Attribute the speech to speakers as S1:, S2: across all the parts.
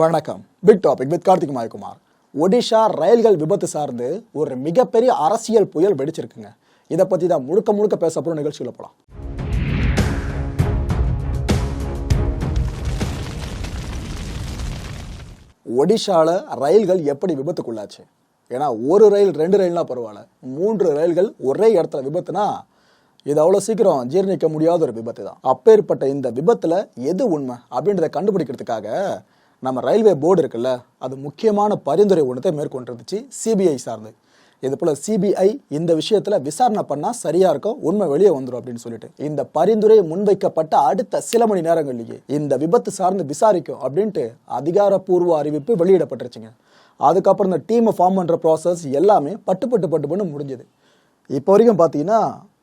S1: வணக்கம். Big topic with Karthik Mayakumar. Odisha ரயில்கள் விபத்து சார்ந்து ஒரு மிகப்பெரிய அரசியல் புயல் வெடிச்சிருக்குங்க. இதை பத்தி தான் முழுக்க முழுக்க பேச போகிற நிகழ்ச்சியில் போகலாம் ஒடிஷாவில் ரயில்கள் எப்படி விபத்துக்குள்ளாச்சு? ஏன்னா ஒரு ரயில் ரெண்டு ரயில்னா பரவாயில்ல. மூன்று ரயில்கள் ஒரே இடத்துல விபத்துனா இது அவ்வளோ சீக்கிரம் ஜீரணிக்க முடியாத ஒரு விபத்து தான் அப்பேற்பட்ட இந்த விபத்தில் எது உண்மை அப்படின்றத கண்டுபிடிக்கிறதுக்காக நம்ம ரயில்வே போர்டு இருக்குல்ல அது முக்கியமான பரிந்துரை ஒன்றத்தை மேற்கொண்டிருந்துச்சு சிபிஐ சார்ந்து. இது போல் சிபிஐ இந்த விஷயத்தில் விசாரணை பண்ணால் சரியாக இருக்கும் உண்மை வெளியே வந்துடும் அப்படின்னு சொல்லிட்டு. இந்த பரிந்துரை முன்வைக்கப்பட்ட அடுத்த சில மணி நேரங்கள்லேயே இந்த விபத்து சார்ந்து விசாரிக்கும் அப்படின்ட்டு அதிகாரப்பூர்வ அறிவிப்பு வெளியிடப்பட்டுருச்சுங்க. அதுக்கப்புறம் இந்த டீமை ஃபார்ம் பண்ணுற ப்ராசஸ் எல்லாமே பட்டு பட்டு பட்டு பண்ணு முடிஞ்சது. இப்போ வரைக்கும் பார்த்தீங்கன்னா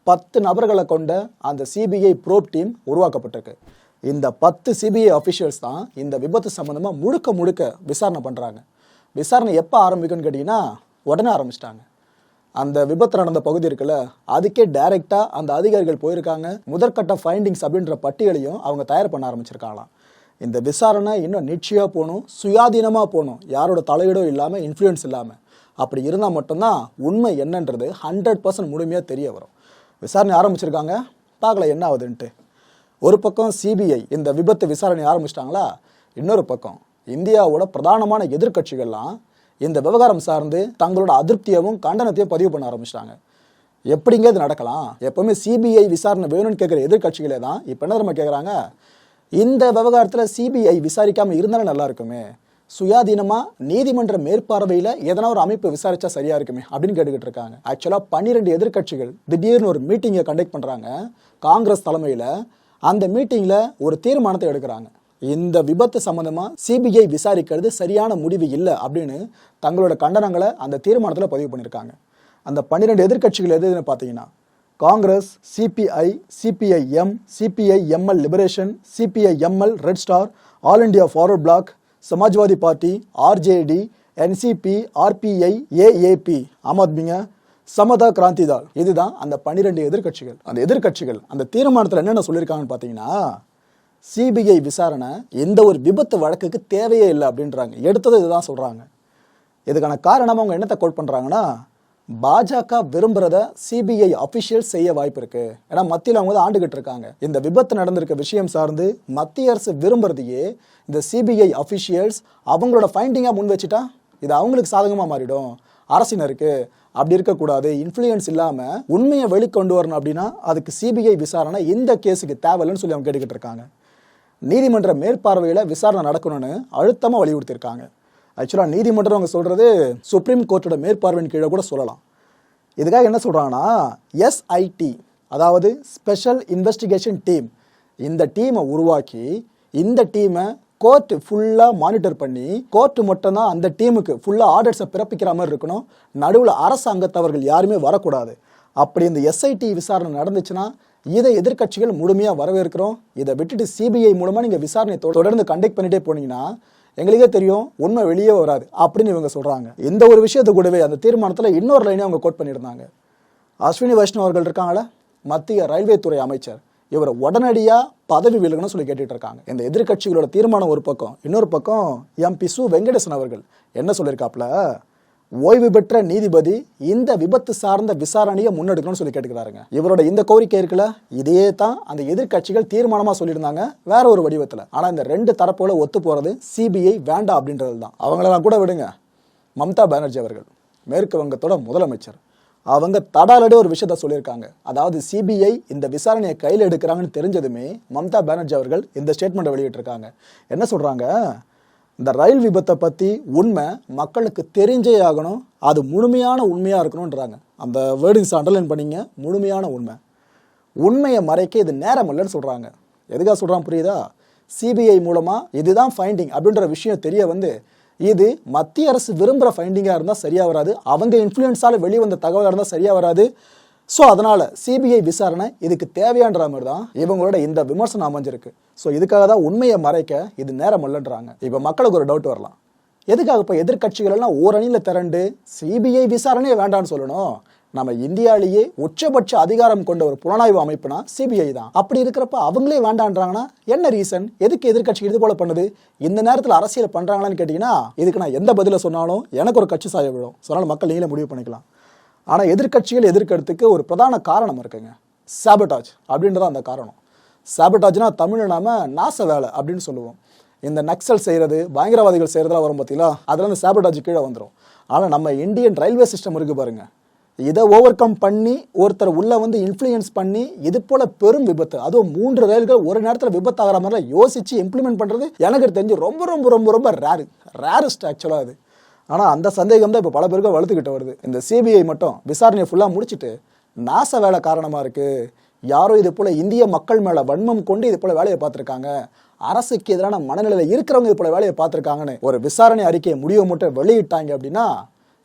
S1: பத்து நபர்களை கொண்ட அந்த சிபிஐ ப்ரோப் டீம் உருவாக்கப்பட்டிருக்கு. இந்த பத்து சிபிஐ அஃபிஷியல்ஸ் தான் இந்த விபத்து சம்மந்தமாக முழுக்க முழுக்க விசாரணை பண்ணுறாங்க விசாரணை எப்போ ஆரம்பிக்கும்னு கேட்டிங்கன்னா உடனே ஆரம்பிச்சிட்டாங்க. அந்த விபத்து நடந்த பகுதி இருக்குல்ல அதுக்கே டைரெக்டாக அந்த அதிகாரிகள் போயிருக்காங்க. முதற்கட்ட ஃபைண்டிங்ஸ் அப்படின்ற பட்டியலையும் அவங்க தயார் பண்ண ஆரம்பிச்சிருக்காங்களாம். இந்த விசாரணை இன்னும் நிச்சயாக போகணும் சுயாதீனமாக போகணும். யாரோட தலையீடும் இல்லாமல் இன்ஃப்ளூயன்ஸ் இல்லாமல் அப்படி இருந்தால் மட்டும்தான் உண்மை என்னன்றது ஹண்ட்ரட் பர்சன்ட் முழுமையாக தெரிய வரும். விசாரணை ஆரம்பிச்சிருக்காங்க. பார்க்கல என்ன ஆகுதுன்ட்டு. ஒரு பக்கம் சிபிஐ இந்த விபத்து விசாரணை ஆரம்பிச்சிட்டாங்களா? இன்னொரு பக்கம் இந்தியாவோட பிரதானமான எதிர்க்கட்சிகள்லாம் இந்த விவகாரம் சார்ந்து தங்களோட அதிருப்தியவும் கண்டனத்தையும் பதிவு பண்ண ஆரம்பிச்சிட்டாங்க. எப்படிங்க இது நடக்கலாம்? எப்பவுமே சிபிஐ விசாரணை வேணும்னு கேட்குற எதிர்க்கட்சிகளே தான் இப்போ என்ன நம்ம கேட்குறாங்க இந்த விவகாரத்தில் சிபிஐ விசாரிக்காமல் இருந்தாலும் நல்லா இருக்குமே. சுயாதீனமாக நீதிமன்ற மேற்பார்வையில் எதனா ஒரு அமைப்பு விசாரிச்சா சரியா இருக்குமே அப்படின்னு கேட்டுக்கிட்டு இருக்காங்க. ஆக்சுவலாக பன்னிரெண்டு எதிர்க்கட்சிகள் திடீர்னு ஒரு மீட்டிங்கை கண்டக்ட் பண்ணுறாங்க காங்கிரஸ் தலைமையில் அந்த மீட்டிங்கில் ஒரு தீர்மானத்தை எடுக்கிறாங்க. இந்த விபத்து சம்மந்தமாக சிபிஐ விசாரிக்கிறது சரியான முடிவு இல்லை அப்படின்னு தங்களோட கண்டனங்களை அந்த தீர்மானத்தில் பதிவு பண்ணியிருக்காங்க அந்த பன்னிரெண்டு எதிர்க்கட்சிகள் எதுன்னு பார்த்தீங்கன்னா Congress CPI CPIM CPIML liberation CPIML red star all India forward bloc Samajwadi party RJD NCP RPI AAP Aam ஆத்மிங்க Samata Kranti Dal. இதுதான் அந்த பன்னிரெண்டு எதிர்க்கட்சிகள். அந்த எதிர்க்கட்சிகள் அந்த தீர்மானத்தில் என்னென்ன சொல்லியிருக்காங்கன்னு பார்த்தீங்கன்னா சிபிஐ விசாரணை எந்த ஒரு விபத்து வழக்குக்கு தேவையே இல்லை அப்படின்றாங்க. எடுத்தது இதுதான் சொல்கிறாங்க இதுக்கான காரணம் அவங்க என்னத்தை கோட் பண்ணுறாங்கன்னா பாஜக விரும்புகிறத சிபிஐ அஃபிஷியல் செய்ய வாய்ப்பு இருக்கு. ஏன்னா மத்தியில் அவங்க தான் ஆண்டுகிட்டு இருக்காங்க. இந்த விபத்து நடந்திருக்க விஷயம் சார்ந்து மத்திய அரசு விரும்புறதையே இந்த சிபிஐ அஃபிஷியல்ஸ் அவங்களோட ஃபைண்டிங்காக முன் வச்சுட்டா இது அவங்களுக்கு சாதகமாக மாறிடும். அரசினருக்கு அப்படி இருக்கக்கூடாது. இன்ஃப்ளூயன்ஸ் இல்லாமல் உண்மையை வெளிக்கொண்டு வரணும் அப்படின்னா அதுக்கு சிபிஐ விசாரணை இந்த கேஸுக்கு தேவையில்லைன்னு சொல்லி அவங்க கேட்டுக்கிட்டு இருக்காங்க. நீதிமன்ற மேற்பார்வையில் விசாரணை நடக்கணும்னு அழுத்தமாக வலியுறுத்தியிருக்காங்க. ஆக்சுவலாக நீதிமன்றம் அவங்க சொல்கிறது சுப்ரீம் கோர்ட்டோட மேற்பார்வையின் கீழே கூட சொல்லலாம். இதுக்காக என்ன சொல்கிறாங்கன்னா எஸ்ஐடி அதாவது ஸ்பெஷல் இன்வெஸ்டிகேஷன் டீம் இந்த டீமை உருவாக்கி இந்த டீமை கோர்ட் ஃபுல்லாக மானிட்டர் பண்ணி கோர்ட் மட்டும் தான் அந்த டீமுக்கு ஃபுல்லாக ஆர்டர்ஸை பிறப்பிக்கிற மாதிரி இருக்கணும். நடுவில் அரசாங்கத்தவர்கள் யாருமே வரக்கூடாது. அப்படி இந்த எஸ்ஐடி விசாரணை நடந்துச்சுன்னா இதை எதிர்க்கட்சிகள் முழுமையாக வரவேற்கிறோம். இதை விட்டுட்டு சிபிஐ மூலமாக நீங்கள் விசாரணை தொடர்ந்து கண்டக்ட் பண்ணிட்டே போனீங்கன்னா எங்களுக்கே தெரியும் உண்மை வெளியே வராது அப்படின்னு இவங்க சொல்கிறாங்க இந்த ஒரு விஷயத்தை கூடவே அந்த தீர்மானத்தில் இன்னொரு லைனே அவங்க கோட் பண்ணியிருந்தாங்க. அஸ்வினி வைஷ்ணவ் அவர்கள் இருக்காங்களே மத்திய ரயில்வே துறை அமைச்சர். இவரை உடனடியாக பதவி விலகணும்னு சொல்லி கேட்டுட்டு இருக்காங்க. இந்த எதிர்க்கட்சிகளோட தீர்மானம் ஒரு பக்கம் இன்னொரு பக்கம் எம்பி சு. வெங்கடேசன் அவர்கள் என்ன சொல்லியிருக்காப்ல ஓய்வு பெற்ற நீதிபதி இந்த விபத்து சார்ந்த விசாரணையை முன்னெடுக்கணும்னு சொல்லி கேட்டுக்கிறாருங்க. இவரோட இந்த கோரிக்கை இருக்குல்ல? இதே தான் அந்த எதிர்க்கட்சிகள் தீர்மானமா சொல்லியிருந்தாங்க வேற ஒரு வடிவத்தில். ஆனா இந்த ரெண்டு தரப்போல ஒத்து போறது சிபிஐ வேண்டாம் அப்படின்றது தான் அவங்களெல்லாம் கூட விடுங்க. மம்தா பானர்ஜி அவர்கள் மேற்கு வங்கத்தோட முதலமைச்சர். அவங்க தடாலடி ஒரு விஷயத்த சொல்லியிருக்காங்க. அதாவது சிபிஐ இந்த விசாரணையை கையில் எடுக்கிறாங்கன்னு தெரிஞ்சதுமே மம்தா பானர்ஜி அவர்கள் இந்த ஸ்டேட்மெண்ட்டை வெளியிட்டிருக்காங்க. என்ன சொல்கிறாங்க இந்த ரயில் விபத்தை பற்றி உண்மை மக்களுக்கு தெரிஞ்சே ஆகணும். அது முழுமையான உண்மையாக இருக்கணுன்றாங்க அந்த வேர்டிங்ஸ் அண்டர்லைன் பண்ணிங்க. முழுமையான உண்மை. உண்மையை மறைக்க இது நேரம் இல்லைன்னு சொல்கிறாங்க எதுக்காக சொல்கிறான் புரியுதா? சிபிஐ மூலமாக இதுதான் ஃபைண்டிங் அப்படின்ற விஷயம் தெரிய வந்து இது மத்திய அரசு விரும்புகிற ஃபைண்டிங்காக இருந்தால் சரியாக வராது. அவங்க இன்ஃப்ளூயன்ஸால் வெளியே வந்த தகவலாக இருந்தால் சரியாக வராது. ஸோ அதனால் சிபிஐ விசாரணை இதுக்கு தேவையான்ற மாதிரி தான் இவங்களோட இந்த விமர்சனம் அமைஞ்சிருக்கு. ஸோ இதுக்காக தான் உண்மையை மறைக்க இது நேரம் இல்லைன்றாங்க. இப்போ மக்களுக்கு ஒரு டவுட் வரலாம். எதுக்காக இப்போ எதிர்க்கட்சிகள் எல்லாம் ஓரணியில் திரண்டு சிபிஐ விசாரணையே வேண்டாம்னு சொல்லணும்? நம்ம இந்தியாவிலேயே உச்சபட்ச அதிகாரம் கொண்ட ஒரு புலனாய்வு அமைப்புனா சிபிஐ தான். அப்படி இருக்கிறப்ப அவங்களே வேண்டான்றாங்கன்னா என்ன ரீசன் எதுக்கு எதிர்கட்சி இது போல பண்ணுது? இந்த நேரத்தில் அரசியல் பண்றாங்களான்னு கேட்டீங்கன்னா இதுக்கு நான் எந்த பதில சொன்னாலும் எனக்கு ஒரு கட்சி சாய விழும். சொன்னாலும் மக்கள் நீங்களே முடிவு பண்ணிக்கலாம். ஆனா எதிர்க்கட்சிகள் எதிர்க்கிறதுக்கு ஒரு பிரதான காரணம் இருக்குங்க. சாபட்டாஜ் அப்படின்றது அந்த காரணம். சாபட்டாஜ்னா தமிழ் நாம நாச வேலை அப்படின்னு சொல்லுவோம். இந்த நக்சல் செய்யறது பயங்கரவாதிகள் செய்யறதுலாம் வரும் பார்த்தீங்களா அதெல்லாம் இருந்து சாபட்டாஜ் கீழே வந்துடும் ஆனால் நம்ம இந்தியன் ரயில்வே சிஸ்டம் இருக்கு பாருங்க. இதை ஓவர் கம் பண்ணி ஒருத்தர் உள்ள வந்து இன்ஃப்ளூயன்ஸ் பண்ணி இது போல பெரும் விபத்து. அதுவும் மூன்று ரயில்கள் ஒரு நேரத்தில் விபத்து ஆகிற மாதிரிலாம் யோசிச்சு இம்ப்ளிமெண்ட் பண்ணுறது எனக்கு தெரிஞ்சு ரொம்ப ரொம்ப ரொம்ப ரொம்ப ரேரு ரேரஸ்ட் ஆக்சுவலாக அது. ஆனால் அந்த சந்தேகம் தான் இப்போ பல பேருக்கு வளர்த்துக்கிட்டு வருது. இந்த சிபிஐ மட்டும் விசாரணையை ஃபுல்லாக முடிச்சுட்டு நாச வேலை காரணமாக இருக்குது யாரோ இது போல் இந்திய மக்கள் மேலே வன்மம் கொண்டு இது போல் வேலையை பார்த்துருக்காங்க. அரசுக்கு எதிரான மனநிலையில் இருக்கிறவங்க இது போல் வேலையை பார்த்துருக்காங்கன்னு ஒரு விசாரணை அறிக்கையை முடிவை மட்டும் வெளியிட்டாங்க அப்படின்னா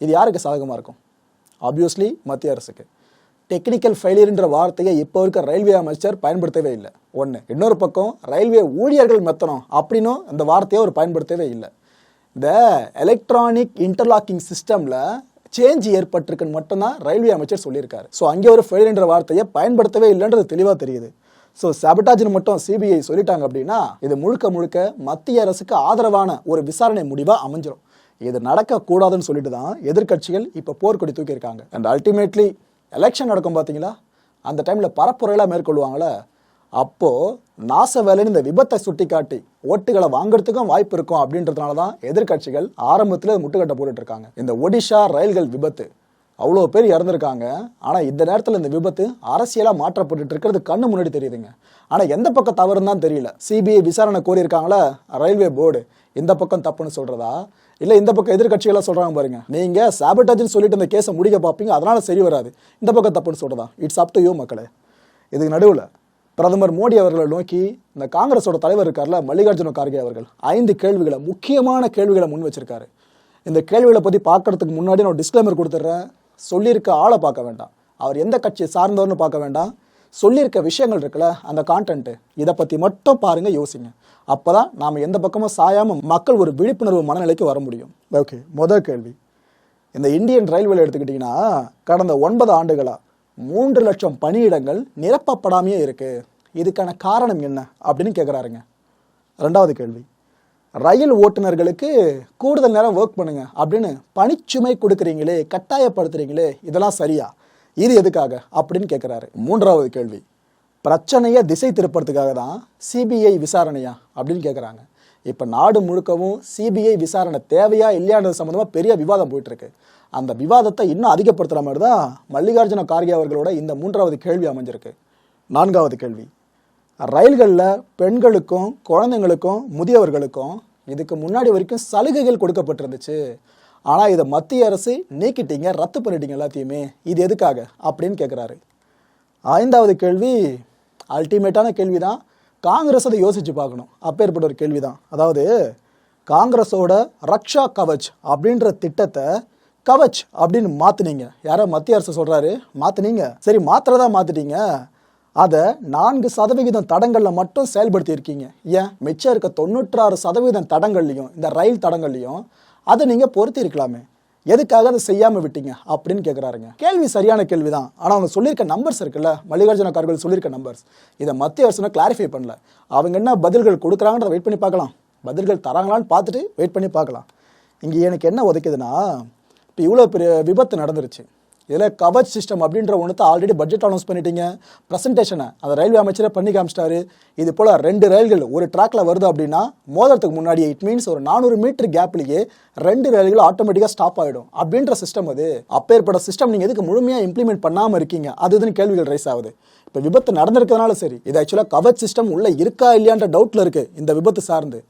S1: இது யாருக்கு சாதகமாக இருக்கும்? ஆப்வியஸ்லி மத்திய அரசுக்கு. டெக்னிக்கல் ஃபெயிலியர்ன்ற வார்த்தையை இப்போ இருக்க ரயில்வே அமைச்சர் பயன்படுத்தவே இல்லை. ஒன்று இன்னொரு பக்கம் ரயில்வே ஊழியர்கள் மெத்தனம் அப்படின்னும் அந்த வார்த்தையை அவர் பயன்படுத்தவே இல்லை. இந்த எலக்ட்ரானிக் இன்டர்லாக்கிங் சிஸ்டமில் சேஞ்ச் ஏற்பட்டிருக்குன்னு மட்டும்தான் ரயில்வே அமைச்சர் சொல்லியிருக்காரு. ஸோ அங்கே ஒரு ஃபெயிலியர்ன்ற வார்த்தையை பயன்படுத்தவே இல்லைன்றது தெளிவாக தெரியுது. ஸோ சாபட்டாஜ்னு மட்டும் சிபிஐ சொல்லிட்டாங்க அப்படின்னா இது முழுக்க முழுக்க மத்திய அரசுக்கு ஆதரவான ஒரு விசாரணை முடிவாக அமைஞ்சிடும் இது நடக்கக்கூடாதுன்னு சொல்லிட்டு தான் எதிர்க்கட்சிகள் இப்போ போர்க்கொடி தூக்கியிருக்காங்க. அண்ட் அல்டிமேட்லி எலெக்ஷன் நடக்கும் பார்த்தீங்களா அந்த டைமில் பரப்புரையெல்லாம் மேற்கொள்வாங்களே? அப்போ நாச வேலைன்னு இந்த விபத்தை சுட்டி காட்டி ஓட்டுகளை வாங்குறதுக்கும் வாய்ப்பு இருக்கும் அப்படின்றதுனால தான் எதிர்க்கட்சிகள் ஆரம்பத்தில் முட்டுக்கட்டை போட்டுட்டு இருக்காங்க. இந்த ஒடிஷா ரயில்கள் விபத்து அவ்வளோ பேர் இறந்துருக்காங்க. ஆனால் இந்த நேரத்தில் இந்த விபத்து அரசியலாக மாற்றப்பட்டுட்டு இருக்கிறது கண்ணு முன்னாடி தெரியுதுங்க. ஆனால் எந்த பக்கம் தவறுன்னு தான் தெரியல. சிபிஐ விசாரணை கோரியிருக்காங்களா? Railway board. இந்த பக்கம் தப்புன்னு சொல்கிறதா இல்லை இந்த பக்கம் எதிர்கட்சிகளாக சொல்றாங்க பாருங்க. நீங்க சாபட்டாஜ்னு சொல்லிட்டு இந்த கேஸை முடிக்க பார்ப்பீங்க அதனால சரி வராது. இந்த பக்கம் தப்புன்னு சொல்றதா? இட்ஸ் அப் டு யூ மக்களே. இதுக்கு நடுவில் பிரதமர் மோடி அவர்களை நோக்கி இந்த காங்கிரஸோட தலைவர் இருக்கார்ல மல்லிகார்ஜுன கார்கே அவர்கள் ஐந்து கேள்விகளை முக்கியமான கேள்விகளை முன் வச்சிருக்காரு. இந்த கேள்விகளை பற்றி பார்க்கறதுக்கு முன்னாடி நான் டிஸ்க்ளைமர் கொடுத்துட்றேன். சொல்லியிருக்க ஆளை பார்க்க வேண்டாம். அவர் எந்த கட்சியை சார்ந்தவர்னு பார்க்க வேண்டாம். சொல்லியிருக்க விஷயங்கள் இருக்குல்ல அந்த கான்டென்ட் இதை பற்றி மட்டும் பாருங்க யோசிங்க. அப்பதான் நாம எந்த பக்கமும் சாயாம மக்கள் ஒரு விழிப்புணர்வு மனநிலைக்கு வர முடியும். ஓகே முதல் கேள்வி. இந்த இந்தியன் ரயில்வேல எடுத்துக்கிட்டிங்கன்னா கடந்த ஒன்பது ஆண்டுகளா மூன்று லட்சம் பணியிடங்கள் நிரப்பப்படாமையே இருக்கு. இதுக்கான காரணம் என்ன அப்படின்னு கேட்குறாருங்க ரெண்டாவது கேள்வி. ரயில் ஓட்டுநர்களுக்கு கூடுதல் நேரம் ஒர்க் பண்ணுங்க அப்படின்னு பணிச்சுமை கொடுக்குறீங்களே கட்டாயப்படுத்துறீங்களே இதெல்லாம் சரியா? இது எதுக்காக அப்படின்னு கேட்குறாரு மூன்றாவது கேள்வி. பிரச்சனையை திசை திருப்பறதுக்காக தான் சிபிஐ விசாரணையா அப்படின்னு கேட்குறாங்க இப்போ நாடு முழுக்கவும் சிபிஐ விசாரணை தேவையா இல்லையான்றது சம்மந்தமாக பெரிய விவாதம் போயிட்டுருக்கு. அந்த விவாதத்தை இன்னும் அதிகப்படுத்துகிற மாதிரி தான் மல்லிகார்ஜுன கார்கே அவர்களோட இந்த மூன்றாவது கேள்வி அமைஞ்சிருக்கு. நான்காவது கேள்வி. ரயில்களில் பெண்களுக்கும் குழந்தைங்களுக்கும் முதியவர்களுக்கும் இதுக்கு முன்னாடி வரைக்கும் சலுகைகள் கொடுக்கப்பட்டிருந்துச்சு. ஆனால் இதை மத்திய அரசு நீக்கிட்டீங்க ரத்து பண்ணிட்டீங்க எல்லாத்தையுமே. இது எதுக்காக? அப்படின்னு கேட்குறாரு ஐந்தாவது கேள்வி அல்டிமேட்டான கேள்வி தான் காங்கிரஸ் அதை யோசித்து பார்க்கணும். அப்பேற்பட்ட ஒரு கேள்வி தான் அதாவது காங்கிரஸோட ரக்ஷா கவச் அப்படின்ற திட்டத்தை கவச் அப்படின்னு மாற்றுனீங்க யாரோ மத்திய அரசு சொல்கிறாரு மாற்றுனீங்க சரி மாத்திரதா மாற்றிட்டீங்க அதை நான்கு சதவிகிதம் தடங்களில் மட்டும் செயல்படுத்தியிருக்கீங்க. ஏன்? மிச்சம் இருக்க தொண்ணூற்றாறு சதவீதம் தடங்கள்லையும் இந்த ரயில் தடங்கள்லையும் அதை நீங்கள் பொருத்தி இருக்கலாமே. எதுக்காக அதை செய்யாமல் விட்டீங்க அப்படின்னு கேட்குறாருங்க கேள்வி சரியான கேள்வி தான் ஆனால் அவங்க சொல்லியிருக்க நம்பர்ஸ் இருக்குல்ல மல்லிகார்ஜுன கார்கள் சொல்லியிருக்க நம்பர்ஸ் இதை மத்திய அரசுனா கிளாரிஃபை பண்ணல. அவங்க என்ன பதில்கள் கொடுக்குறாங்கன்றத வெயிட் பண்ணி பார்க்கலாம். பதில்கள் தராங்களான்னு பார்த்துட்டு வெயிட் பண்ணி பார்க்கலாம். இங்கே எனக்கு என்ன உதைக்குதுன்னா இப்போ இவ்வளோ பெரிய விபத்து நடந்துருச்சு. இதில் கவச் சிஸ்டம் அப்படின்ற ஒன்றத்தை ஆல்ரெடி பட்ஜெட் அனௌன்ஸ் பண்ணிட்டீங்க. ப்ரெசன்டேஷனை அந்த ரயில்வே அமைச்சரே பண்ணி காமிச்சிட்டாரு. இது போல் ரெண்டு ரயில்கள் ஒரு ட்ராக்ல வருது அப்படின்னா மோதறதுக்கு முன்னாடி இட் மீன்ஸ் ஒரு நானூறு மீட்டர் கேப்லேயே ரெண்டு ரயில்கள் ஆட்டோமேட்டிக்காக ஸ்டாப் ஆகிடும் அப்படின்ற சிஸ்டம் அது. அப்பேற்பட்ட சிஸ்டம் நீங்கள் எதுக்கு முழுமையாக இம்ப்ளிமெண்ட் பண்ணாமல் இருக்கீங்க? அது இதுன்னு கேள்விகள் ரைஸ் ஆகுது. இப்போ விபத்து நடந்திருக்கிறதுனால சரி இது ஆக்சுவலாக கவச் சிஸ்டம் உள்ளே இருக்கா இல்லையான்ற டவுட்டில் இருக்குது இந்த விபத்து சார்ந்து.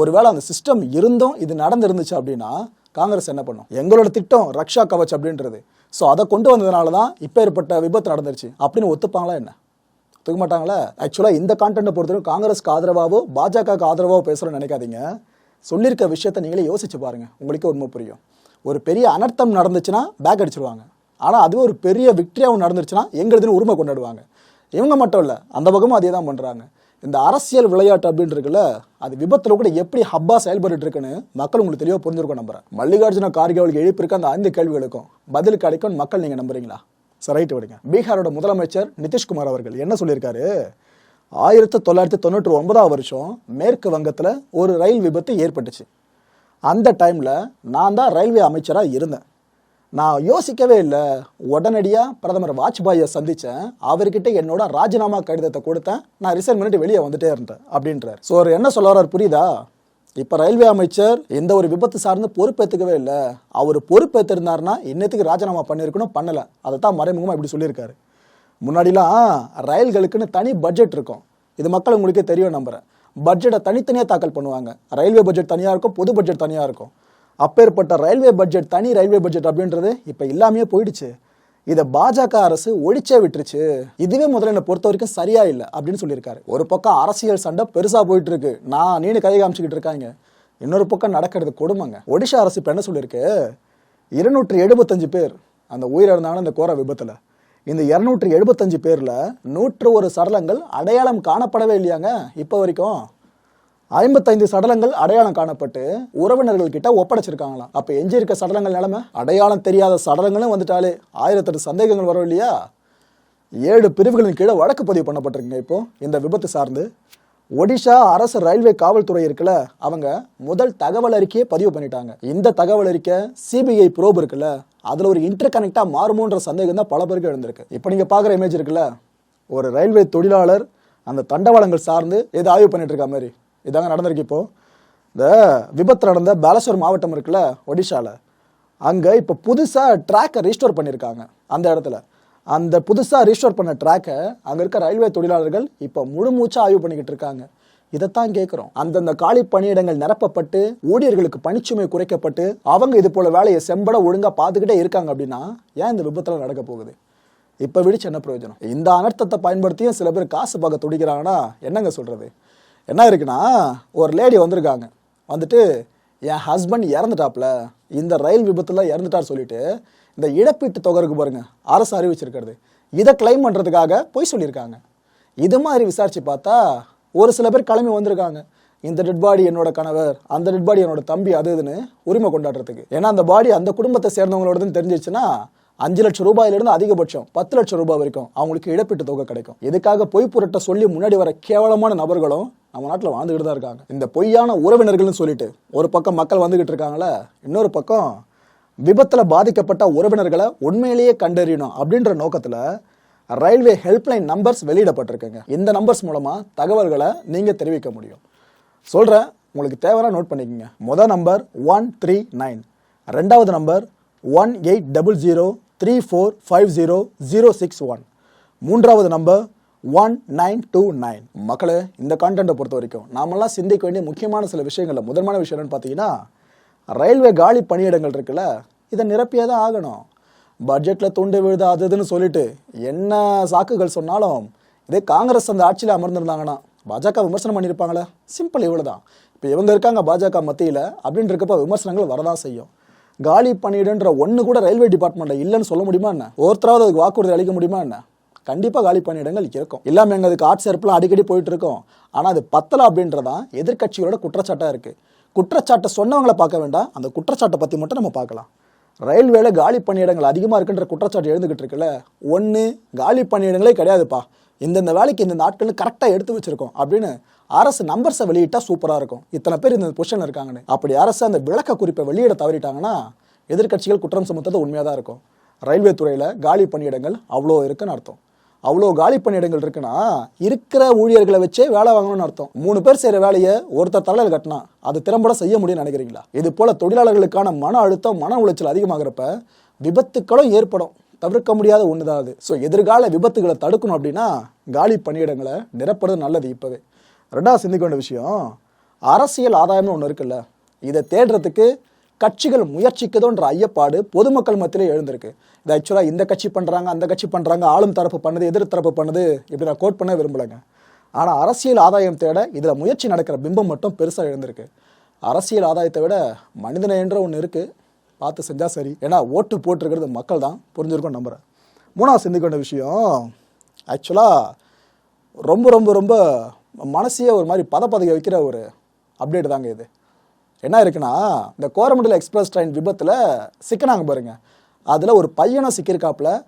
S1: ஒருவேளை அந்த சிஸ்டம் இருந்தும் இது நடந்திருந்துச்சு அப்படின்னா காங்கிரஸ் என்ன பண்ணும்? எங்களோட திட்டம் ரக்ஷா கவச் அப்படின்றது. ஸோ அதை கொண்டு வந்ததுனால தான் இப்போ ஏற்பட்ட விபத்து நடந்துருச்சு. அப்படின்னு ஒத்துப்பாங்களா என்ன? ஒத்துக்க மாட்டாங்களா? ஆக்சுவலாக இந்த கான்டென்ட்டை பொறுத்தவரைக்கும் காங்கிரஸ்க்கு ஆதரவாகவோ பாஜகவுக்கு ஆதரவாகவோ பேசுகிறோன்னு நினைக்காதீங்க. சொல்லியிருக்க விஷயத்த நீங்களே யோசிச்சு பாருங்கள் உங்களுக்கே உண்மை புரியும். ஒரு பெரிய அனர்த்தம் நடந்துச்சுன்னா பேக் அடிச்சிருவாங்க. ஆனால் அதுவே ஒரு பெரிய விக்டரியாகவும் நடந்துருச்சுன்னா எங்களுதுன்னு உரிமை கொண்டாடுவாங்க. இவங்க மட்டும் இல்லை அந்த பக்கமும் அதே தான் பண்ணுறாங்க இந்த அரசியல் விளையாட்டு அப்படின்னு இருக்குல்ல அது விபத்தில் கூட எப்படி ஹப்பா செயல்பட்டு இருக்குன்னு மக்கள் உங்களுக்கு தெளிவாக புரிஞ்சிருக்கும் நம்புறேன். மல்லிகார்ஜுன கார்கேவளுக்கு எழுப்பியிருக்க அந்த ஐந்து கேள்விகளுக்கும் பதில் கிடைக்கும் மக்கள் நீங்கள் நம்புறீங்களா? சரி ரைட்டு விடுங்க. பீகாரோட முதலமைச்சர் நிதிஷ்குமார் அவர்கள் என்ன சொல்லியிருக்காரு? ஆயிரத்தி தொள்ளாயிரத்தி தொண்ணூற்றி ஒன்பதாம் வருஷம் மேற்கு வங்கத்தில் ஒரு ரயில் விபத்து ஏற்பட்டுச்சு. அந்த டைமில் நான் தான் ரயில்வே அமைச்சராக இருந்தேன். நான் யோசிக்கவே இல்லை. உடனடியாக பிரதமர் வாஜ்பாயை சந்தித்தேன் அவர்கிட்ட என்னோட ராஜினாமா கடிதத்தை கொடுத்தேன். நான் ரிசைன் பண்ணிட்டு வெளியே வந்துட்டே இருந்தேன் அப்படின்றார். ஸோ அவர் என்ன சொல்ல வர்றார் புரியுதா? இப்போ ரயில்வே அமைச்சர் எந்த ஒரு விபத்து சார்ந்து பொறுப்பேற்றுக்கவே இல்லை. அவர் பொறுப்பேற்றிருந்தாருன்னா இன்னத்துக்கு ராஜினாமா பண்ணியிருக்கணும் பண்ணலை. அதை தான் மறைமுகமாக இப்படி சொல்லியிருக்காரு. முன்னாடிலாம் ரயில்களுக்குன்னு தனி பட்ஜெட் இருக்கும். இது மக்கள் உங்களுக்கே தெரியும் நம்புகிறேன் பட்ஜெட்டை தனித்தனியாக தாக்கல் பண்ணுவாங்க. ரயில்வே பட்ஜெட் தனியாக இருக்கும் பொது பட்ஜெட் தனியாக இருக்கும். அப்பேற்பட்ட ரயில்வே பட்ஜெட் தனி ரயில்வே பட்ஜெட் அப்படின்றது இப்போ இல்லாமையே போயிடுச்சு. இதை பாஜக அரசு ஒழிச்சே விட்டுருச்சு. இதுவே முதல்ல என்னை பொறுத்த வரைக்கும் சரியா இல்லை அப்படின்னு சொல்லியிருக்காரு. ஒரு பக்கம் அரசியல் சண்டை பெருசாக போயிட்டு இருக்கு நான் நீனு கை காமிச்சுக்கிட்டு இருக்காங்க. இன்னொரு பக்கம் நடக்கிறது கொடுமைங்க. ஒடிஷா அரசு இப்போ என்ன சொல்லியிருக்கு? இருநூற்றி எழுபத்தஞ்சு பேர் அந்த உயிரிழந்தாங்க இந்த கோர விபத்தில். இந்த இருநூற்றி எழுபத்தஞ்சு பேரில் நூற்று ஒரு சடலங்கள் அடையாளம் காணப்படவே இல்லையாங்க இப்போ வரைக்கும். ஐம்பத்தைந்து சடலங்கள் அடையாளம் காணப்பட்டு உறவினர்கள் கிட்ட ஒப்படைச்சிருக்காங்களாம். அப்ப எஞ்சி இருக்க சடலங்கள் நிலைமை? அடையாளம் தெரியாத சடலங்களும் வந்துட்டாலே ஆயிரத்தெட்டு சந்தேகங்கள் வரும் இல்லையா? ஏழு பிரிவுகளின் கீழே வழக்கு பதிவு பண்ணப்பட்டிருக்குங்க இப்போ இந்த விபத்து சார்ந்து. ஒடிஷா அரசு ரயில்வே காவல்துறை இருக்குல்ல அவங்க முதல் தகவல் அறிக்கையை பதிவு பண்ணிட்டாங்க. இந்த தகவல் அறிக்கை சிபிஐ ப்ரோப் இருக்குல்ல அதுல ஒரு இன்டர் கனெக்டா மாறுமோன்ற சந்தேகம் தான் பல பேருக்கு எழுந்திருக்கு. இப்போ நீங்க பாக்குற இமேஜ் இருக்குல்ல ஒரு ரயில்வே தொழிலாளர் அந்த தண்டவாளங்கள் சார்ந்து ஏதோ ஆய்வு பண்ணிட்டு இருக்க மாதிரி. இதாங்க நடந்திருக்கு இப்போ. இந்த விபத்து நடந்த பாலசோர் மாவட்டம் இருக்குல்ல ஒடிஷால. அங்கே இப்போ புதுசாக ட்ராக்கை ரீஸ்டோர் பண்ணியிருக்காங்க அந்த இடத்துல. அந்த புதுசாக ரீஸ்டோர் பண்ண ட்ராக்கை அங்கே இருக்க ரயில்வே தொழிலாளர்கள் இப்போ முழுமூச்சாக ஆய்வு பண்ணிக்கிட்டு இருக்காங்க. இதைத்தான் கேட்குறோம் அந்தந்த காலி பணியிடங்கள் நிரப்பப்பட்டு ஊழியர்களுக்கு பணிச்சுமை குறைக்கப்பட்டு அவங்க இது போல் வேலையை செம்பட ஒழுங்கா பார்த்துக்கிட்டே இருக்காங்க அப்படின்னா ஏன் இந்த விபத்தில் நடக்க போகுது? இப்போ விடிச்சு என்ன பிரயோஜனம்? இந்த அனர்த்தத்தை பயன்படுத்தியும் சில பேர் காசு பார்க்க துடிக்கிறாங்கன்னா என்னங்க சொல்கிறது என்ன இருக்குன்னா ஒரு லேடி வந்திருக்காங்க. வந்துட்டு என் ஹஸ்பண்ட் இறந்துட்டாப்ல. இந்த ரயில் விபத்தில் இறந்துட்டார் சொல்லிட்டு இந்த இழப்பீட்டு தொகை இருக்கு பாருங்க அரசு அறிவிச்சிருக்கிறது. இதை கிளைம் பண்ணுறதுக்காக போய் சொல்லியிருக்காங்க. இது மாதிரி விசாரிச்சு பார்த்தா ஒரு சில பேர் கிளம்பி வந்திருக்காங்க. இந்த டெட் பாடி என்னோட கணவர் அந்த டெட் பாடி என்னோட தம்பி அது இதுன்னு உரிமை கொண்டாடுறதுக்கு. ஏன்னா அந்த பாடி அந்த குடும்பத்தை சேர்ந்தவங்களோடதுன்னு தெரிஞ்சிச்சுன்னா அஞ்சு லட்சம் ரூபாயிலிருந்து அதிகபட்சம் பத்து லட்சம் ரூபாய் வரைக்கும் அவங்களுக்கு இழப்பீட்டு தொகை கிடைக்கும். இதுக்காக பொய் புரட்ட சொல்லி முன்னாடி வர கேவலமான நபர்களும் நம்ம நாட்டில் வாழ்ந்துகிட்டு தான் இருக்காங்க. இந்த பொய்யான உறவினர்கள்னு சொல்லிட்டு ஒரு பக்கம் மக்கள் வந்துகிட்டு இருக்காங்களே இன்னொரு பக்கம் விபத்தில் பாதிக்கப்பட்ட உறவினர்களை உண்மையிலேயே கண்டறியணும் அப்படின்ற நோக்கத்தில் ரயில்வே ஹெல்ப்லைன் நம்பர்ஸ் வெளியிடப்பட்டிருக்குங்க. இந்த நம்பர்ஸ் மூலமாக தகவல்களை நீங்கள் தெரிவிக்க முடியும். சொல்கிறேன் உங்களுக்கு தேவையான நோட் பண்ணிக்கோங்க. முதல் நம்பர் ஒன் த்ரீ நைன். ரெண்டாவது number one eight double zero three four five zero zero six one மூன்றாவது number one nine two nine மக்களே இந்த கான்டென்ட்டை பொறுத்த வரைக்கும் நாமெல்லாம் சிந்திக்க வேண்டிய முக்கியமான சில விஷயங்களில் முதன்மான விஷயம் என்னன்னு பார்த்தீங்கன்னா ரயில்வே காலி பணியிடங்கள் இருக்குல்ல இதை நிரப்பியே தான் ஆகணும். பட்ஜெட்டில் துண்டு விழுது அது இதுன்னு சொல்லிட்டு என்ன சாக்குகள் சொன்னாலும் இதே காங்கிரஸ் அந்த ஆட்சியில் அமர்ந்திருந்தாங்கன்னா பாஜக விமர்சனம் பண்ணியிருப்பாங்களே. சிம்பிள் இவ்வளோ தான் இப்போ இவங்க இருக்காங்க பாஜக மத்தியில் அப்படின்னு விமர்சனங்கள் வரதான் செய்யும். காலி பணியிடன்ற ஒன்று கூட ரயில்வே டிபார்ட்மெண்ட்ல இல்லைன்னு சொல்ல முடியுமா என்ன? ஒருத்தராவது அதுக்கு வாக்குறுதி அளிக்க முடியுமா என்ன? கண்டிப்பாக காலி பணியிடங்கள் இருக்கும். இல்லாமல் எங்க அதுக்கு ஆட்சி சேர்ப்புலாம் அடிக்கடி போயிட்டு இருக்கோம் ஆனால் அது பத்தலை அப்படின்றதான் எதிர்க்கட்சிகளோட குற்றச்சாட்டாக இருக்குது குற்றச்சாட்டை சொன்னவங்களை பார்க்க வேண்டாம். அந்த குற்றச்சாட்டை பற்றி மட்டும் நம்ம பார்க்கலாம். ரயில்வேல காலி பணியிடங்கள் அதிகமாக இருக்குன்ற குற்றச்சாட்டு எழுந்துகிட்டு இருக்குல்ல? ஒன்று காலி பணியிடங்களே கிடையாதுப்பா. இந்தந்த வேலைக்கு இந்த நாட்கள் கரெக்டாக எடுத்து வச்சிருக்கோம் அப்படின்னு அரசு நம்பர்ஸை வெளியிட்டால் சூப்பராக இருக்கும். இத்தனை பேர் இந்த பொசிஷன் இருக்காங்கன்னு. அப்படி அரசு அந்த விளக்க குறிப்பை வெளியிட தவறிட்டாங்கன்னா எதிர்க்கட்சிகள் குற்றம் சுமத்துறது உண்மையாக தான் இருக்கும். ரயில்வே துறையில் காலி பணியிடங்கள் அவ்வளோ இருக்குன்னு அர்த்தம். அவ்வளோ காலி பணியிடங்கள் இருக்குன்னா இருக்கிற ஊழியர்களை வச்சே வேலை வாங்கணும்னு அர்த்தம். மூணு பேர் செய்கிற வேலையை ஒருத்தர் தலையில் கட்டினா அது திறம்பட செய்ய முடியும்னு நினைக்கிறீங்களா? இது போல் தொழிலாளர்களுக்கான மன அழுத்தம் மன உளைச்சல் அதிகமாகிறப்ப விபத்துக்களும் ஏற்படும். தவிர்க்க முடியாத ஒன்று தான் அது. ஸோ எதிர்கால விபத்துகளை தடுக்கணும் அப்படின்னா காலி பணியிடங்களை நிரப்புறது நல்லது இப்போவே. ரெண்டாவது சிந்திக்க வேண்டிய விஷயம் அரசியல் ஆதாயம்னு ஒன்று இருக்குல்ல இதை தேடுறதுக்கு கட்சிகள் முயற்சிக்குதோன்ற ஐயப்பாடு பொதுமக்கள் மத்தியிலே எழுந்திருக்கு. இது ஆக்சுவலாக இந்த கட்சி பண்ணுறாங்க அந்த கட்சி பண்ணுறாங்க ஆளும் தரப்பு பண்ணுது எதிர் தரப்பு பண்ணுது இப்படி நான் கோட் பண்ண விரும்பலைங்க. ஆனால் அரசியல் ஆதாயம் தேட இதில் முயற்சி நடக்கிற பிம்பம் மட்டும் பெருசாக எழுந்திருக்கு. அரசியல் ஆதாயத்தை விட மனிதனை என்ற ஒன்று இருக்குது பார்த்து செஞ்சால் சரி. ஏன்னா ஓட்டு போட்டிருக்கிறது மக்கள் தான் புரிஞ்சிருக்கும் நம்புகிறேன் மூணாவது சிந்திக்க வேண்டிய விஷயம் ஆக்சுவலாக ரொம்ப ரொம்ப ரொம்ப மனசையே ஒரு மாதிரி பதப்பதக வைக்கிற ஒரு அப்டேட் தாங்க இது. என்ன இருக்குன்னா இந்த கோரமண்டல் எக்ஸ்பிரஸ் ட்ரெயின் விபத்தில் சிக்கினாங்க பாருங்க. அதில் ஒரு பையனை சிக்கியிருக்காப்புல.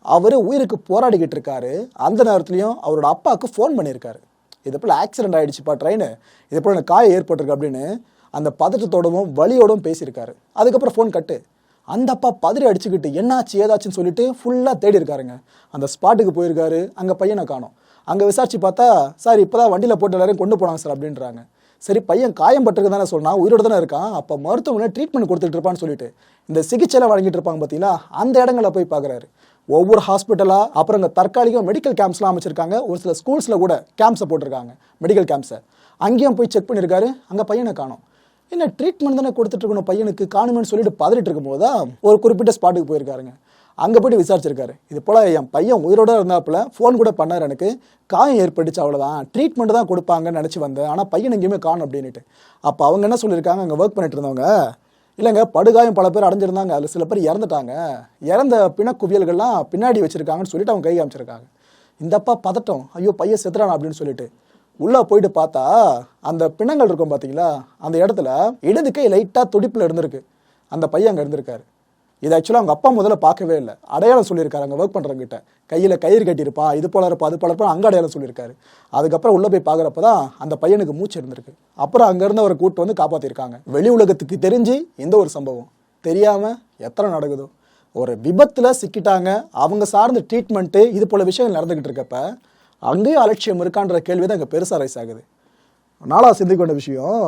S1: அவர் உயிருக்கு போராடிக்கிட்டு இருக்காரு. அந்த நேரத்துலையும் அவரோட அப்பாவுக்கு ஃபோன் பண்ணியிருக்காரு. இது போல் ஆக்சிடென்ட் ஆகிடுச்சுப்பா ட்ரெயின் இது போல் எனக்கு காயம் ஏற்பட்டிருக்கு அப்படின்னு அந்த பதட்டத்தோடவும் வழியோடவும் பேசியிருக்காரு. அதுக்கப்புறம் ஃபோன் கட்டு. அந்த அப்பா பதறி அடிச்சுக்கிட்டு என்னாச்சு? ஏதாச்சுன்னு சொல்லிட்டு ஃபுல்லாக தேடி இருக்காருங்க அந்த ஸ்பாட்டுக்கு போயிருக்காரு. அங்கே பையனை காணும். அங்கே விசாரிச்சு பார்த்தா சார் இப்போ தான் வண்டியில் போட்டு எல்லாரும் கொண்டு போனாங்க சார் அப்படின்றாங்க. சரி பையன் காயம் பட்டிருக்கு தானே சொன்னால் உயிரோட தானே இருக்கான். அப்போ மருத்துவமனை ட்ரீட்மெண்ட் கொடுத்துட்டு இருப்பான்னு சொல்லிட்டு இந்த சிகிச்சையில் வழங்கிட்டு இருப்பாங்க பார்த்தீங்களா? அந்த இடங்களில் போய் பார்க்குறாரு. ஒவ்வொரு ஹாஸ்பிட்டலாக அப்புறம் இங்கே தற்காலிகம் மெடிக்கல் கேம்ப்ஸ்லாம் அமைச்சிருக்காங்க. ஒரு சில ஸ்கூல்ஸில் கூட கேம்ப்ஸை போட்டிருக்காங்க மெடிக்கல் கேம்ப்ஸை அங்கேயும் போய் செக் பண்ணியிருக்காரு. அங்கே பையனை காணும். என்ன ட்ரீட்மெண்ட் தானே கொடுத்துட்டு இருக்கணும் பையனுக்கு? காணுமேன்னு சொல்லிட்டு பதறிட்டு இருக்கும்போது தான் ஒரு குறிப்பிட்ட ஸ்பாட்டுக்கு போயிருக்காருங்க. அங்கே போயிட்டு விசாரிச்சிருக்காரு. இது போல் என் பையன் உயிரோட இருந்தாப்புல ஃபோன் கூட பண்ணார் எனக்கு. காயம் ஏற்பட்டுச்சு அவ்வளோதான் ட்ரீட்மெண்ட் தான் கொடுப்பாங்கன்னு நினச்சி வந்தேன். ஆனால் பையன் எங்கேயுமே காணும் அப்படின்ட்டு அப்போ அவங்க என்ன சொல்லியிருக்காங்க? அங்கே ஒர்க் பண்ணிட்டு இருந்தவங்க இல்லைங்க படுகாயம் பல பேர் அடைஞ்சிருந்தாங்க. அதில் சில பேர் இறந்துட்டாங்க. இறந்த பிணக்குவியல்கள்லாம் பின்னாடி வச்சுருக்காங்கன்னு சொல்லிட்டு அவங்க கை காமிச்சிருக்காங்க. இந்தப்பா பதட்டம். ஐயோ பையன் செத்துறான் அப்படின்னு சொல்லிட்டு. உள்ளே போயிட்டு பார்த்தா அந்த பிணங்கள் இருக்கும் பார்த்தீங்களா அந்த இடத்துல இடது கை லைட்டாக துடிப்பில் இருந்திருக்கு. அந்த பையன் அங்கே இருந்திருக்காரு. இது ஆக்சுவலாக அவங்க அப்பா முதல்ல பார்க்கவே இல்லை. அடையாளம் சொல்லியிருக்காரு அங்கே ஒர்க் பண்ணுறவங்கிட்ட கையில் கயிறு கட்டியிருப்பா இது போல இருப்பா அது போல இருப்பா அங்கே அடையாளம் சொல்லியிருக்காரு. அதுக்கப்புறம் உள்ளே போய் பார்க்குறப்ப தான் அந்த பையனுக்கு மூச்சு இருந்திருக்கு. அப்புறம் அங்கேருந்து அவரை கூட்டு வந்து காப்பாற்றிருக்காங்க வெளி உலகத்துக்கு தெரிஞ்சு இந்த ஒரு சம்பவம். தெரியாமல் எத்தனை நடக்குதோ. ஒரு விபத்தில் சிக்கிட்டாங்க. அவங்க சார்ந்த ட்ரீட்மெண்ட்டு இது போல விஷயங்கள் நடந்துக்கிட்டு இருக்கப்ப அங்கேயும் அலட்சியம் இருக்கான்ற கேள்வி தான் இங்கே பெருசாக ரைஸ் ஆகுது. நாளாக சிந்திக்க வேண்டிய விஷயம்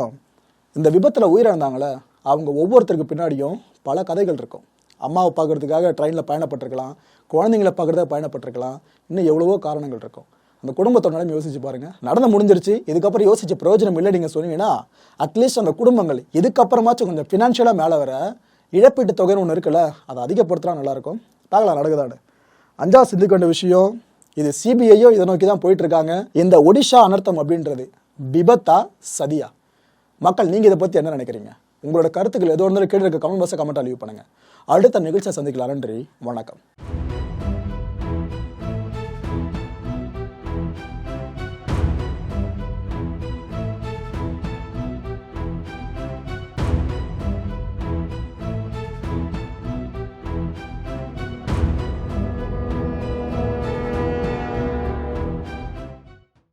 S1: இந்த விபத்தில் உயிரிழந்தாங்களே அவங்க ஒவ்வொருத்தருக்கு பின்னாடியும் பல கதைகள் இருக்கும். அம்மாவை பார்க்குறதுக்காக ட்ரெயினில் பயணப்பட்டிருக்கலாம். குழந்தைங்கள பார்க்குறதா பயணப்பட்டிருக்கலாம். இன்னும் எவ்வளவோ காரணங்கள் இருக்கும். அந்த குடும்பத்தோட நிலைமை யோசிச்சு பாருங்க. நடந்து முடிஞ்சிருச்சு. இதுக்கப்புறம் யோசிச்ச பிரயோஜனம் இல்லை நீங்கள் சொன்னீங்கன்னா அட்லீஸ்ட் அந்த குடும்பங்கள் இதுக்கப்புறமாச்சும் கொஞ்சம் ஃபினான்ஷியலாக மேலே வர இழப்பீட்டு தொகைன்னு ஒன்று இருக்குல்ல அதை அதிகப்படுத்தினா நல்லாயிருக்கும். பார்க்கலாம் நடக்குதாடு அஞ்சா சிந்திக்க விஷயம் இது சிபிஐயோ இதை நோக்கி தான் போயிட்டு இருக்காங்க இந்த ஒடிஷா அனர்த்தம் அப்படின்றது விபத்தா சதியா? மக்கள் நீங்கள் இதை பற்றி என்ன நினைக்கிறீங்க? உங்களோட கருத்துக்கள் ஏதோ இருந்தாலும் கேட்டு இருக்க கமெண்ட் பாக்ஸை கமெண்ட் லீவ் பண்ணுங்கள் அடுத்த நிகழ்ச்சியை சந்திக்கலாம். நன்றி. வணக்கம்.